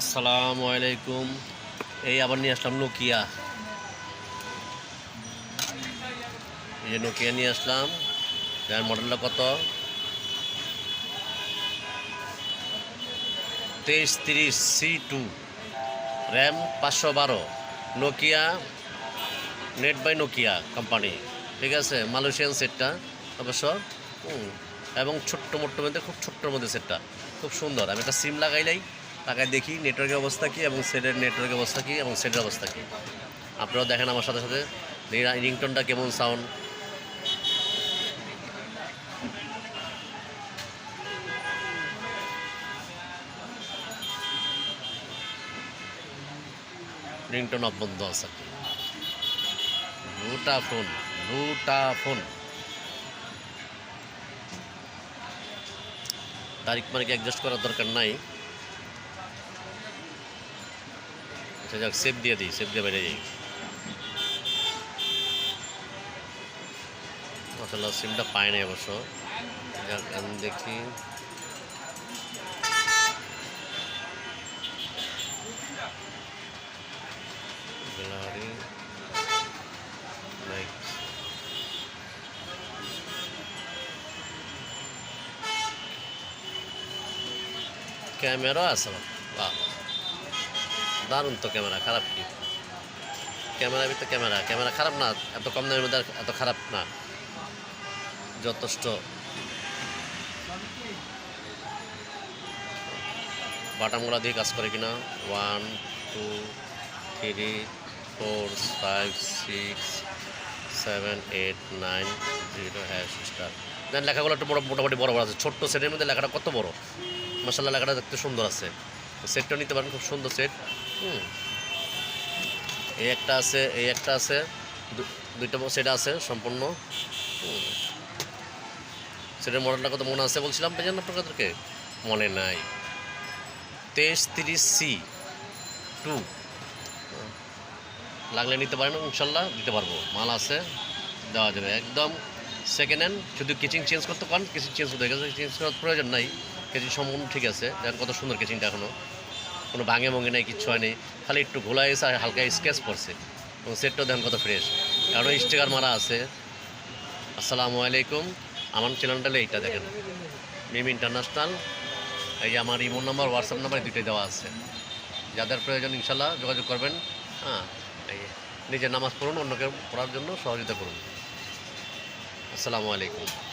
আসসালামু আলাইকুম। এই আবার নিয়ে আসলাম নোকিয়া এই যে নোকিয়া নিয়ে আসলাম। যার মডেলটা কত? তেইশ তিরিশ সি টু র্যাম পাঁচশো বারো। Nokia net by Nokia company ঠিক আছে? মালয়েশিয়ান সেটটা অবশ্য। এবং ছোট্ট মোট্ট মধ্যে, খুব ছোট্টর মধ্যে সেটটা খুব সুন্দর। আমি একটা সিম লাগাইলাই লাগাই দেখি নেটওয়ার্কের অবস্থা কী এবং সেটের নেটওয়ার্কের অবস্থা কী এবং সেটের অবস্থা কী? আপনারাও দেখেন আমার সাথে সাথে। রিংটনটা কেমন সাউন্ড রিংটন অফ বন্ধ আছে। দুটা ফোন দুটা ফোন। তারিখ মারিক অ্যাডজাস্ট করার দরকার নাই। আচ্ছা যাক সেভ দিয়ে দিই সেভ দিয়ে বেরিয়ে যাই। আসলে সিমটা পায় নাই অবশ্য। যাক, আমি দেখি। গ্যালারি। ক্যামেরা আছে আমার। দারুণ তো ক্যামেরা, খারাপ কি? ক্যামেরা তো ক্যামেরা ক্যামেরা খারাপ না, এত কম দামের মধ্যে এত খারাপ না। যথেষ্ট। বাটামগুলা দিয়ে কাজ করে কিনা? One two three four five six seven eight nine zero hash star then লেখাগুলো একটু বড় মোটামুটি বড় বড় আছে। ছোট্ট সেটের মধ্যে লেখাটা কত বড়? মশাল্লা লেখাটা দেখতে সুন্দর আছে। সেটটা নিতে পারেন, খুব সুন্দর সেট। হুম। এই একটা আছে, এই একটা আছে দুইটা সেট আছে সম্পূর্ণ। সেটের মডেলটা কত মনে আছে বলছিলাম পেয়েছেন আপনাদেরকে? মনে নাই। তেইশ তিরিশ সি টু। লাগলে নিতে পারেন, ইনশাল্লাহ দিতে পারব। মাল আছে, দেওয়া যাবে। একদম সেকেন্ড হ্যান্ড শুধু কিচিং চেঞ্জ করতে পারেন কিচিং চেঞ্জ করতে গেছে চেঞ্জ করার প্রয়োজন নাই। কেচিং সম্পূর্ণ ঠিক আছে, দেখেন কত সুন্দর কেচিংটা এখনও কোনো ভাঙে ভঙ্গে নাই, কিচ্ছু হয়নি খালি একটু ঘোলা এসে হালকা স্কেচ পড়ছে এবং সেটটাও দেখেন কত ফ্রেশ কারণ স্টিকার মারা আছে। আসসালামু আলাইকুম। আমার চ্যানেলটা এইটা দেখেন। মিম ইন্টারন্যাশনাল এই আমার ইমোন নাম্বার হোয়াটসঅ্যাপ নাম্বার দুটোই দেওয়া আছে। যাদের প্রয়োজন, ইনশাল্লাহ যোগাযোগ করবেন। হ্যাঁ এই নিজের নামাজ পড়ুন, অন্যকে পড়ার জন্য সহযোগিতা করুন। আসসালামু আলাইকুম।